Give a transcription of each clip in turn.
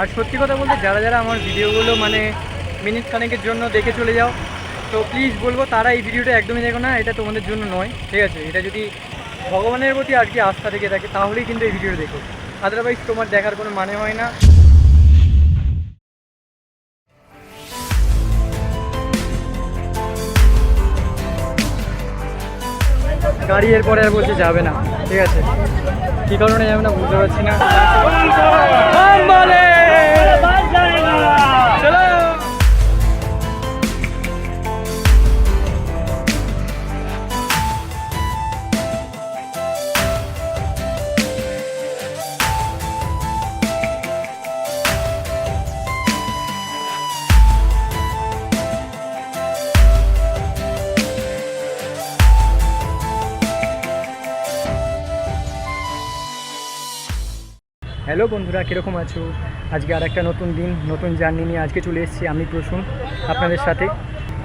আর সত্যি কথা বলতে যারা যারা আমার ভিডিওগুলো মানে মিনিট খানেকের জন্য দেখে চলে যাও, তো প্লিজ বলব তারা এই ভিডিওটা একদমই দেখো না, এটা তোমাদের জন্য নয়, ঠিক আছে? এটা যদি ভগবানের প্রতি আর কি আস্থা থেকে থাকে, তাহলেই কিন্তু এই ভিডিওটা দেখো। আদারওয়াইজ তোমার দেখার কোনো মানে হয় না। গাড়ি এরপরে আর বলছে যাবে না, ঠিক আছে? কি কারণে যাবে না বুঝতে পারছি না। বন্ধুরা, কীরকম আছো? আজকে আর একটা নতুন দিন, নতুন জার্নি নিয়ে আজকে চলে এসেছি আমি প্রসূন, আপনাদের সাথে।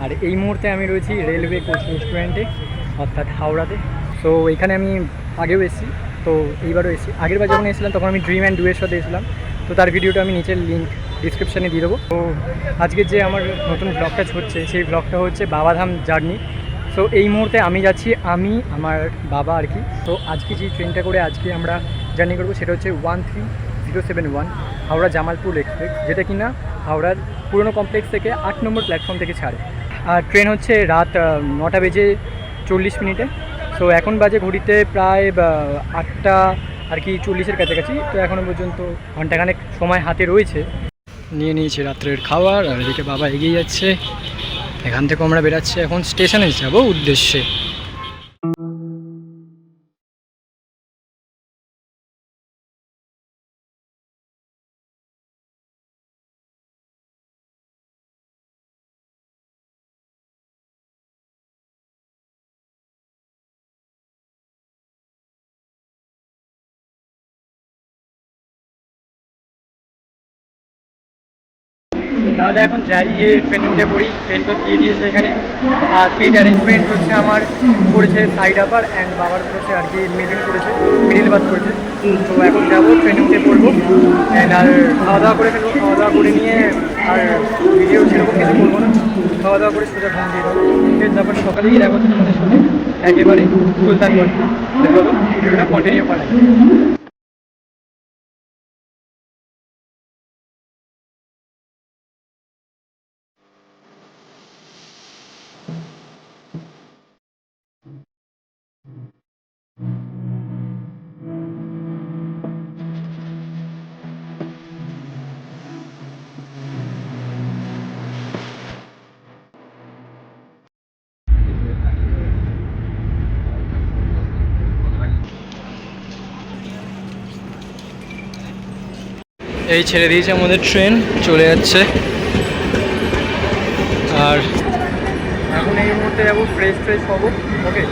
আর এই মুহূর্তে আমি রয়েছি রেলওয়ে কোচ রেস্টুরেন্টে, অর্থাৎ হাওড়াতে। সো এখানে আমি আগেও এসেছি, তো এইবারও এসেছি। আগের বার যখন এসেছিলাম, তখন আমি ড্রিম অ্যান্ড ডুয়ের সাথে এসেছিলাম। তো তার ভিডিওটা আমি নিচের লিঙ্ক ডিসক্রিপশানে দিয়ে দেবো। তো আজকে যে আমার নতুন ব্লগটা হচ্ছে, সেই ব্লগটা হচ্ছে বাবাধাম জার্নি। সো এই মুহূর্তে আমি যাচ্ছি, আমি, আমার বাবা আর কি। তো আজকে যে ট্রেনটা করে আজকে আমরা জার্নি করব, সেটা হচ্ছে one three zero seven one Howrah Jamalpur express যেটা কিনা হাওড়ার পুরনো কমপ্লেক্স থেকে আট নম্বর প্ল্যাটফর্ম থেকে ছাড়ে। আর ট্রেন হচ্ছে রাত নটা বেজে চল্লিশ মিনিটে। সো এখন বাজে ঘড়িতে প্রায় আটটা আর কি চল্লিশের কাছাকাছি। তো এখনও পর্যন্ত ঘন্টাখানেক সময় হাতে রয়েছে। নিয়ে নিয়েছি রাত্রের খাবার, আর এদিকে বাবা এগিয়ে যাচ্ছে। এখান থেকে আমরা বেরাচ্ছি। এখন স্টেশনে যাব উদ্দেশ্যে। তাহলে এখন যাই যে উঠে পড়ি ট্রেন তো দিয়ে দিয়েছে এখানে। আর সিট অ্যারেঞ্জমেন্ট হচ্ছে আমার করেছে সাইড আপার অ্যান্ড বাবার করেছে আর কি মিডিল করেছে মিডিল বাস করেছে তো এখন যাব উঠে পড়ব অ্যান্ড আর খাওয়া দাওয়া করে ফেলব। খাওয়া দাওয়া করে নিয়ে আর ভিডিও সেরকম কিছু করব না। খাওয়া দাওয়া করে সোজা ঘুম দিয়ে দেবো তারপরে সকালে গিয়ে দেখা তোমাদের সাথে। একেবারে। সুলতান ভিডিওটা কন্টিনিউ করা এই ছেড়ে দিয়েছে আমাদের ট্রেন, চলে যাচ্ছে। আর এখন এই মুহূর্তে যাব ফ্রেশ ফ্রেশ হব ওকে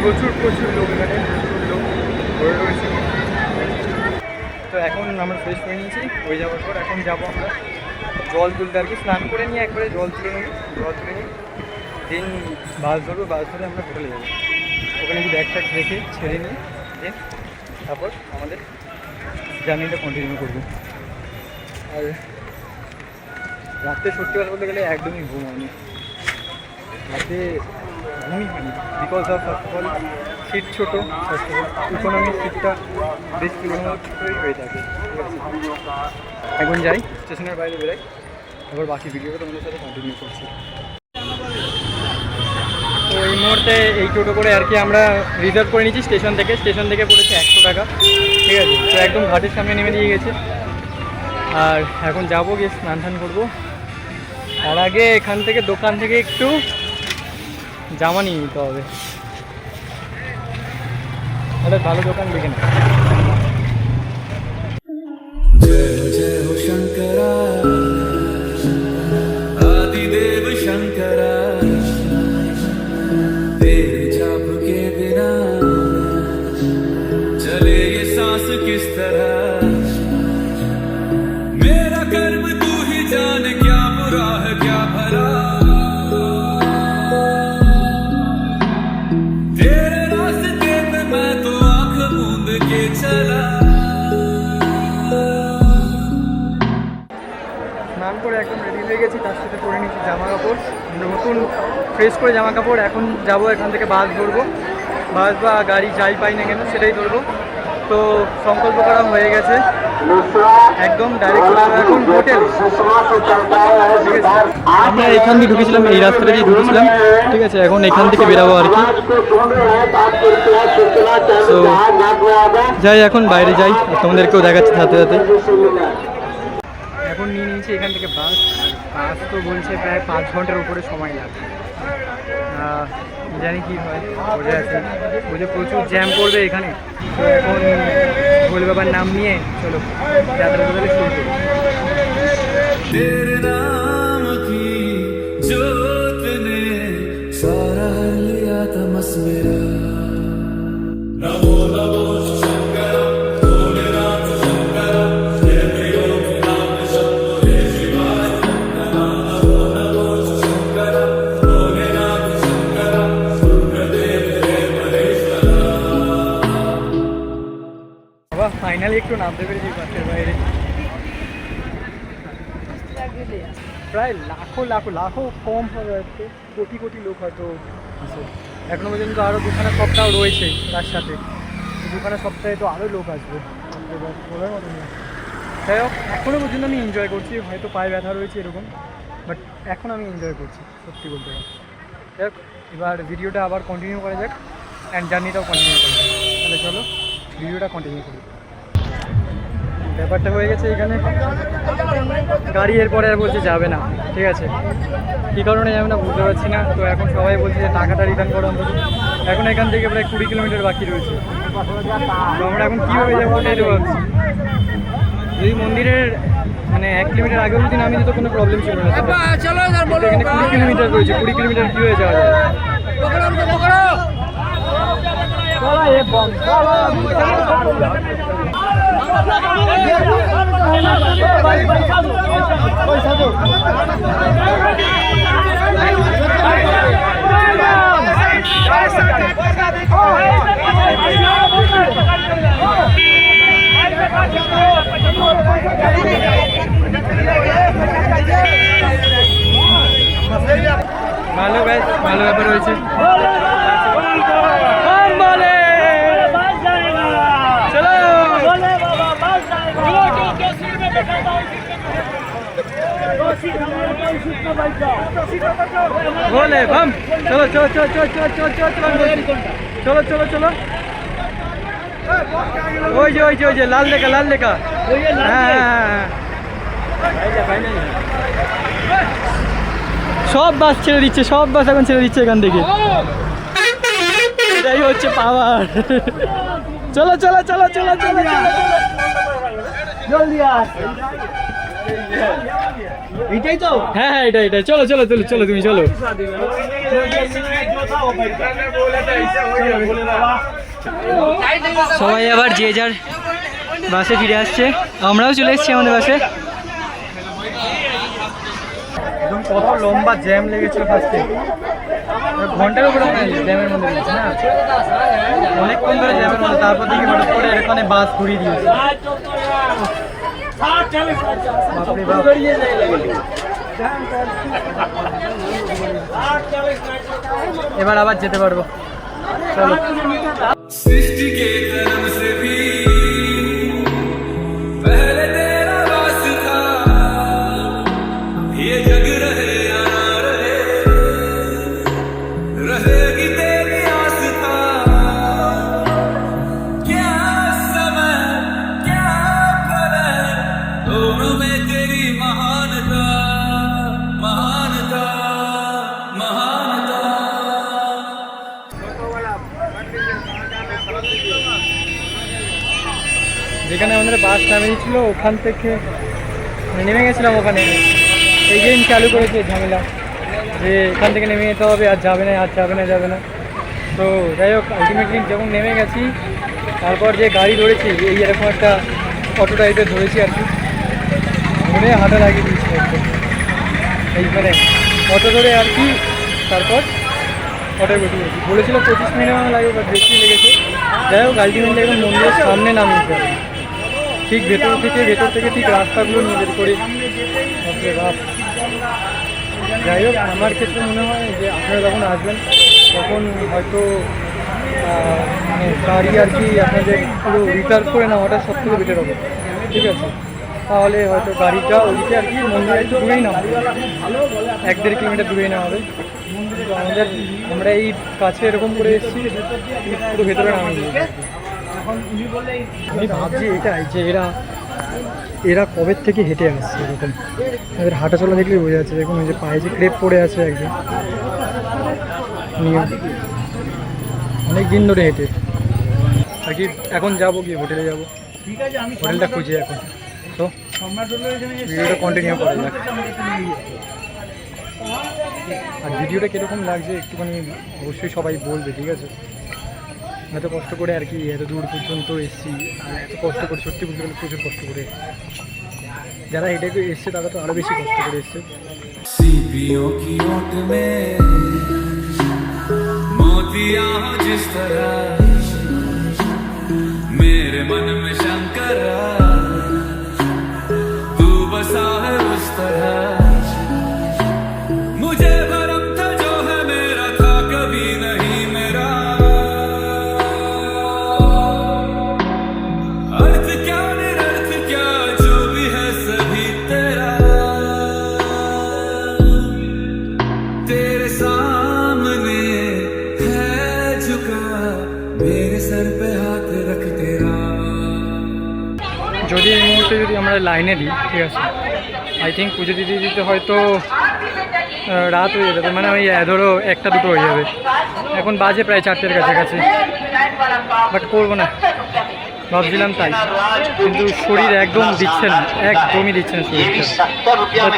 প্রচুর প্রচুর লোক এখানে, প্রচুর লোক ধরে রয়েছে। তো এখন আমরা ফ্রেশ করে নিয়েছি, হয়ে যাওয়ার পর এখন যাব আমরা জল তুলতে আর কি, স্নান করে নিয়ে একবারে জল তুলে নেব জল তুলে নিয়ে দিন বাস ধরবো, বাস ধরে আমরা হোটেলে যাব। ওখানে কি ব্যাগ ট্যাগ রেখে ছেড়ে নিয়ে, দিয়ে তারপর আমাদের জার্নিটা কন্টিনিউ করব। আর রাত্রে সত্যি কথা বলতে গেলে একদমই ঘুম হয়নি। রাতে ঘুমই হয়নি। Because of first of all seat ছোটো ফার্স্ট অফ অল ইকোনমিক সিটটা বেশ ছোটোই হয়ে থাকে? এখন যাই, স্টেশনের বাইরে বেরাই। তারপর বাকি ভিডিওটা তোমাদের সাথে কন্টিনিউ করছি। তো এই মুহূর্তে এই টোটো করে আর কি আমরা রিজার্ভ করে নিয়েছি স্টেশন থেকে। স্টেশন থেকে পড়েছে একশো টাকা। ঠিক আছে? তো একদম ঘাটের সামনে নেমে দিয়ে গেছে। আর এখন যাব গিয়ে স্নান টান করব। তার আগে এখান থেকে দোকান থেকে একটু জামা নিয়ে নিতে হবে। একটা ভালো দোকান দেখে না। করে একদম রেডি হয়ে গেছি, তার সাথে পরে নিচ্ছি জামা কাপড় নতুন ফ্রেশ করে জামা কাপড় এখন যাব এখান থেকে বাস ধরবো। বাস বা গাড়ি যাই পাই না কেন, সেটাই ধরবো। তো সংকল্প করা হয়ে গেছে। একদম ডাইরেক্ট এখন হোটেল আমরা এখান দিয়ে ঢুকেছিলাম, এই রাস্তাটা দিয়ে ঢুকেছিলাম। ঠিক আছে, এখন এখান থেকে বেরাবো আর কি। যাই, এখন বাইরে যাই। তোমাদেরকেও দেখাচ্ছি সাথে সাথে। এখন নিয়ে নিয়েছি এখান থেকে বাস বাস তো বলছে প্রায় পাঁচ ঘণ্টার উপরে সময় লাগবে। জানি কি হয় বলে আছে। বলছে প্রচুর জ্যাম করবে এখানে। এখন ভোলবাবার নাম নিয়ে চলো যাত্রা শুরু করি। একটু নামতে পেরেছি বাসের বাইরে। প্রায় লাখো লাখো লাখো কম হবে হয়তো কোটি কোটি লোক হয়তো এখনও পর্যন্ত আরও দুখানা সপ্তাহ রয়েছে তার সাথে। দুখানা সপ্তাহে তো আরও লোক আসবে। বলার মতো না যাই হোক এখনও পর্যন্ত আমি এনজয় করছি। হয়তো পায়ে ব্যথা রয়েছে এরকম বাট এখন আমি এনজয় করছি, সত্যি বলতে গেলে। যাই এবার ভিডিওটা আবার কন্টিনিউ করা যাক অ্যান্ড জার্নিটাও কন্টিনিউ করা যাক। তাহলে চলো ভিডিওটা কন্টিনিউ করি। ব্যাপারটা হয়ে গেছে এখানে। গাড়ি এরপরে আর বলছে যাবে না ঠিক আছে। কী কারণে যাবে না বুঝতে পারছি না। তো এখন সবাই বলছে যে টাকাটা রিটার্ন করো অন্তত। এখন এখান থেকে প্রায় কুড়ি কিলোমিটার বাকি রয়েছে। তো আমরা এখন কীভাবে যাব ওটাই তো ভাবছি। যদি মন্দিরের মানে এক কিলোমিটার আগে যদি নামি তো কোনো প্রবলেম ছিল না। এখানে কুড়ি কিলোমিটার রয়েছে কুড়ি কিলোমিটার কী হয়ে যাওয়া যায়? ভালো ব্যাস ভালো ব্যাপার হয়েছে বলে চলো বলে বাম চলো চলো চলো চলো চলো চলো চলো চলো চলো চলো চলো ওই যে ওই যে ওই যে লাল লেখা লাল লেখা হ্যাঁ হ্যাঁ, হ্যাঁ সব বাস ছেড়ে দিচ্ছে সব বাস এখন ছেড়ে দিচ্ছে এখান থেকে এটাই হচ্ছে পাওয়ার চলো চলো চলো চলো চলো জলদি এটাই তো? হ্যাঁ হ্যাঁ এটা এটা চলো চলো চলো চলো তুমি চলো। সবাই আবার যে যার বাসে ফিরে আসছে। আমরাও চলে এসেছি আমাদের বাসে। একদম কত লম্বা জ্যাম লেগেছিল ফার্স্টে ঘণ্টার উপরে জ্যামের মধ্যে রয়েছে না? অনেকক্ষণ ধরে জ্যামের মধ্যে তারপর দেখি হঠাৎ করে এখানে বাস ঘুরিয়ে দিয়েছে। এবার আবার যেতে পারব। চলো। যেখানে আমাদের বাস নামিয়ে ছিল ওখান থেকে নেমে গেছিলাম ওখানে। এই দিন চালু করেছে ঝামেলা, যে এখান থেকে নেমে যেতে হবে, আর যাবে না, আর যাবে না যাবে না। তো যাই হোক আলটিমেটলি যখন নেমে গেছি, তারপর যে গাড়ি ধরেছি এই এরকম একটা অটো টাইপের ধরেছি আর কি ধরে হাঁটা লাগিয়ে দিয়েছি এই মানে অটো ধরে আর কি, তারপর বলেছিল পঁচিশ মিনিট লাগবে বাট বেশি লেগেছে। যাই হোক আলটিমেটলি এখন মন্দিরের সামনে নামিয়েছে ঠিক ভেতর থেকে ভেতর থেকে ঠিক রাস্তাগুলো নিয়ে করে। যাই হোক, আমার ক্ষেত্রে মনে হয় যে আপনারা যখন আসবেন, তখন হয়তো মানে গাড়ি আর কি আপনাদের পুরো রিজার্ভ করে নেওয়াটা সব থেকে বেটার হবে। ঠিক আছে? তাহলে হয়তো গাড়িটা ওইদিকে আর কি মন্দির একটু দূরেই নামবে। এক দেড় কিলোমিটার দূরেই নেওয়া হবে। তো আমাদের আমরা এই কাছে এরকম করে এসেছি পুরো ভেতরে নামিয়ে আমি ভাবছি এটাই যে এরা এরা কবে থেকে হেঁটে আসছে এরকম। এদের হাঁটা চলা দেখলেই বোঝা যাচ্ছে দেখুন ওই যে পায়ে যে ক্রেপ পড়ে আছে একজন। নিয়ে অনেক দিন ধরে হেঁটে। আর কি এখন যাব কি হোটেলে যাব? হোটেলটা খুঁজি এখন। তো ভিডিওটা কন্টিনিউ করা যাক। আর ভিডিওটা কীরকম লাগছে একটুখানি অবশ্যই সবাই বলবে ঠিক আছে এত কষ্ট করে আর কি এত দূর পর্যন্ত এসেছি আর এত কষ্ট করে সত্যি বলতে গেলে প্রচুর কষ্ট করে যারা হেঁটে এসছে তারা তো আরও বেশি কষ্ট করে এসছে सीपियों की ओट में मोतिया हो जिस तरह मेरे मन में যদি এই মুহূর্তে যদি আমরা লাইনে দিই, ঠিক আছে? আই থিঙ্ক পুজো দিতে দিতে হয়তো রাত হয়ে যাবে। মানে ওই ধরো একটা দুটো হয়ে যাবে। এখন বাজে প্রায় চারটের কাছাকাছি। বাট করব না। ভাবছিলাম তাই। কিন্তু শরীর একদম দিচ্ছে না। একদমই দিচ্ছে না শরীরটা।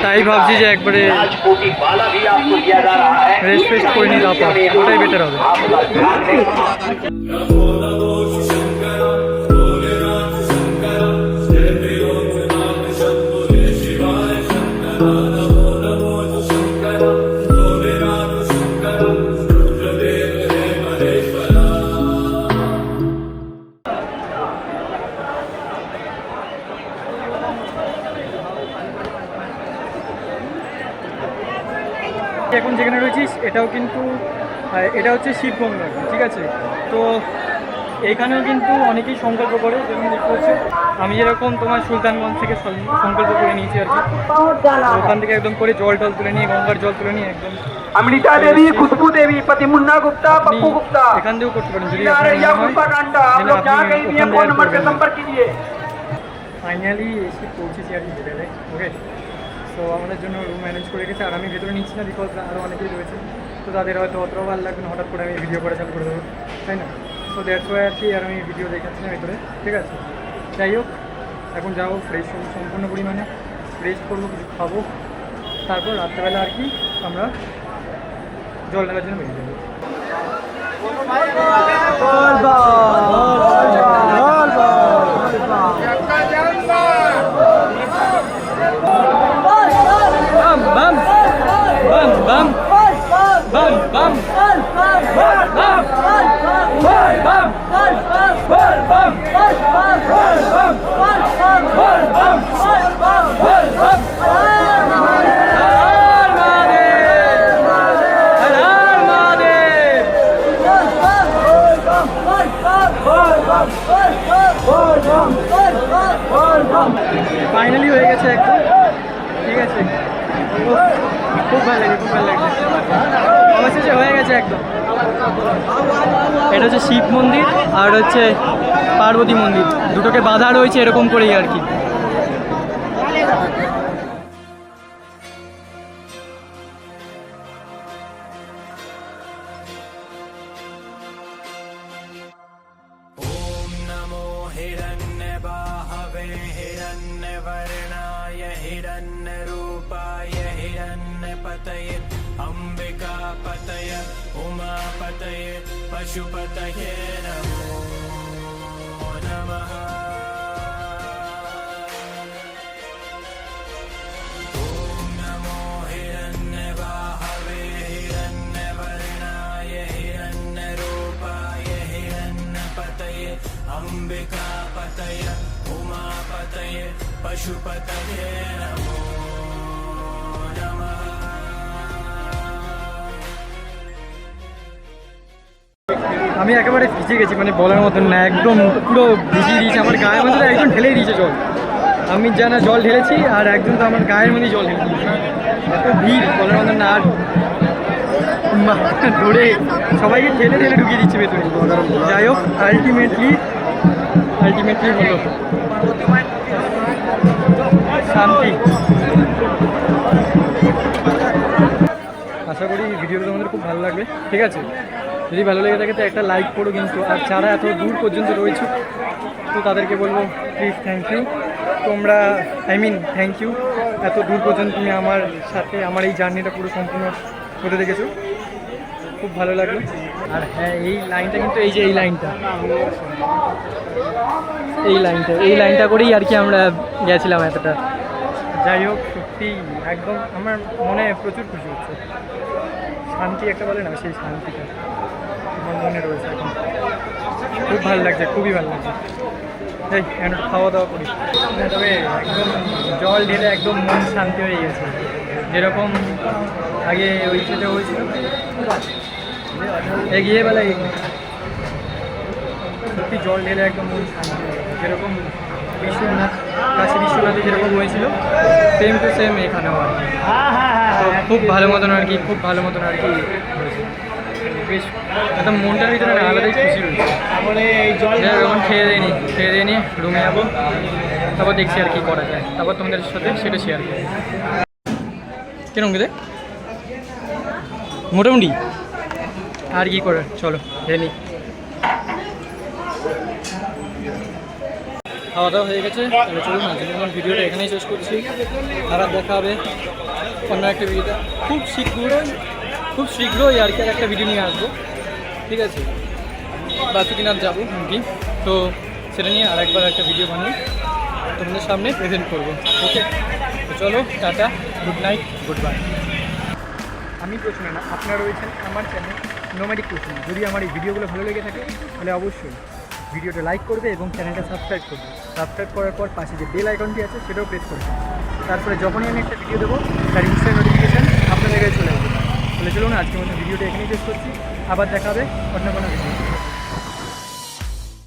তাই ভাবছি যে একবারে রেস্ট ফেস্ট করে নিই ওটাই বেটার হবে। এটা হচ্ছে শিবগঙ্গা ঠিক আছে? তো এখানেও কিন্তু অনেকেই সংকল্প করে যেমন দেখতে হচ্ছে আমি যেরকম তোমার সুলতানগঞ্জ থেকে সংকল্প করে নিয়েছি আর কি। ওখান থেকে একদম করে জল টল তুলে নিয়ে গঙ্গার জল তুলে নিয়ে একদম আর আমাদের জন্য রুম ম্যানেজ করে গেছে আর আমি ভেতরে নিচ্ছি না বিকজ আরও অনেকেই রয়েছে। তো তাদের হয়তো অতটাও ভালো লাগবে না, হঠাৎ করে আমি ভিডিও করে চালু করে দেবো। তাই না? তো দ্যাটস আর কি আর আমি ভিডিও দেখাচ্ছিলাম করে ঠিক আছে? যাই হোক, এখন যাব ফ্রেশ হব সম্পূর্ণ পরিমাণে ফ্রেশ করব, কিছু খাব। তারপর রাত্রেবেলা আর কি আমরা জল নেওয়ার জন্য বেরিয়ে যাব। ফাইনালি হয়ে গেছে একদম। ঠিক আছে। খুব ভালো লাগে, খুব ভালো লাগছে অবশেষে হয়ে গেছে একদম। এটা হচ্ছে শিব মন্দির আর হচ্ছে পার্বতী মন্দির। দুটোকে বাধা রয়েছে এরকম করেই আর কি। हिरण्यवर्णाय हिरण्यरूपाय हिरण्यपतये अम्बिकापतय उमापतये पशुपतये नमो नमः। ॐ नमो हिरण्यबाहवे हिरण्यवर्णाय हिरण्यरूपाय हिरण्यपतये अम्बिकापतय उमापतये पतये पशुपतये नमो नमः আমি একেবারে ভিজে গেছি মানে বলার মতন না একদম পুরো ভিজিয়ে দিয়েছে আমার গায়ের মধ্যে তো একদম ঢেলে দিয়েছে জল আমি জানা জল ঢেলেছি আর একদম তো আমার গায়ের মধ্যেই জল ঢেলে দিয়েছে এত ভিড় বলার মতন না আর মা- ধরে সবাইকে ঠেলে ঠেলে ঢুকিয়ে দিচ্ছে ভেতরে যাই হোক আলটিমেটলি আলটিমেটলি হলো শান্তি। আশা করি ভিডিওটা তোমাদের খুব ভালো লাগবে। ঠিক আছে? যদি ভালো লেগে থাকে তো একটা লাইক করো কিন্তু। আর যারা এত দূর পর্যন্ত রয়েছে, তো তাদেরকে বলব প্লিজ থ্যাংক ইউ তোমরা আই মিন থ্যাংক ইউ এত দূর পর্যন্ত তুমি আমার সাথে, আমার এই জার্নিটা পুরো সম্পূর্ণ করে দেখেছ। খুব ভালো লাগল। আর হ্যাঁ এই লাইনটা কিন্তু, এই যে এই লাইনটা। এই লাইনটা এই লাইনটা করেই আর কি আমরা গেছিলাম এতটা। যাই হোক সত্যি একদম আমার মনে প্রচুর খুশি হচ্ছে। শান্তি একটা বলে না, সেই শান্তিটা আমার মনে রয়েছে এখন। খুব ভালো লাগছে, খুবই ভালো লাগছে। এখন একটু খাওয়া দাওয়া করি। তবে একদম জল ঢেলে একদম মন শান্তি হয়ে গেছে। যেরকম আগে ওই সেটা হয়েছিল এগিয়ে বেলা সত্যি জল ঢেলে একদম মন শান্তি হয়ে গেছে। যেরকম বিশ্বনাথ কাশী বিশ্বনাথে যেরকম হয়েছিল সেম টু সেম এখানেও আর তো খুব ভালো মতন আর কি খুব ভালো মতন আর কি বেশ একদম মনটার ভিতরে না আলাদাই খুশি রয়েছে এখন খেয়ে দিয়ে নি খেয়ে দিয়ে নিয়ে রুমে যাব তারপর দেখছি আর কি করা যায়। তারপর তোমাদের সাথে সেটা শেয়ার করব। কিরম গেলে মোটামুটি। আর কি করে চলো খেয়ে নিই খাওয়া দাওয়া হয়ে গেছে। তাহলে চলুন আজকে আমার ভিডিওটা এখানেই শেষ করছি। আবার দেখা হবে অন্য একটা ভিডিওতে। খুব শীঘ্রই খুব শীঘ্রই আর কি আর একটা ভিডিও নিয়ে আসব। ঠিক আছে? বাসুকিনাথ যাব হুমকি তো সেটা নিয়ে আর একবার একটা ভিডিও বানিয়ে তোমাদের সামনে প্রেজেন্ট করব। ওকে তো চলো, tata good night good bye আমি প্রশ্ন না, আপনারা রয়েছেন আমার চ্যানেল নোম্যাডিক প্রশ্ন যদি আমার এই ভিডিওগুলো ভালো লেগে থাকে, তাহলে অবশ্যই ভিডিওটা লাইক করবে এবং চ্যানেলটা সাবস্ক্রাইব করবে। সাবস্ক্রাইব করার পর পাশে যে বেল আইকনটি আছে, সেটাও প্রেস করবে। তারপরে যখনই আমি একটা ভিডিও দেবো, তার ইনস্টা নোটিফিকেশান আপনাদের কাছে চলে আসবে। তাহলে চলুন, আজকের মতো ভিডিওটা এখানেই শেষ করছি। আবার দেখা হবে অন্য কোনো ভিডিও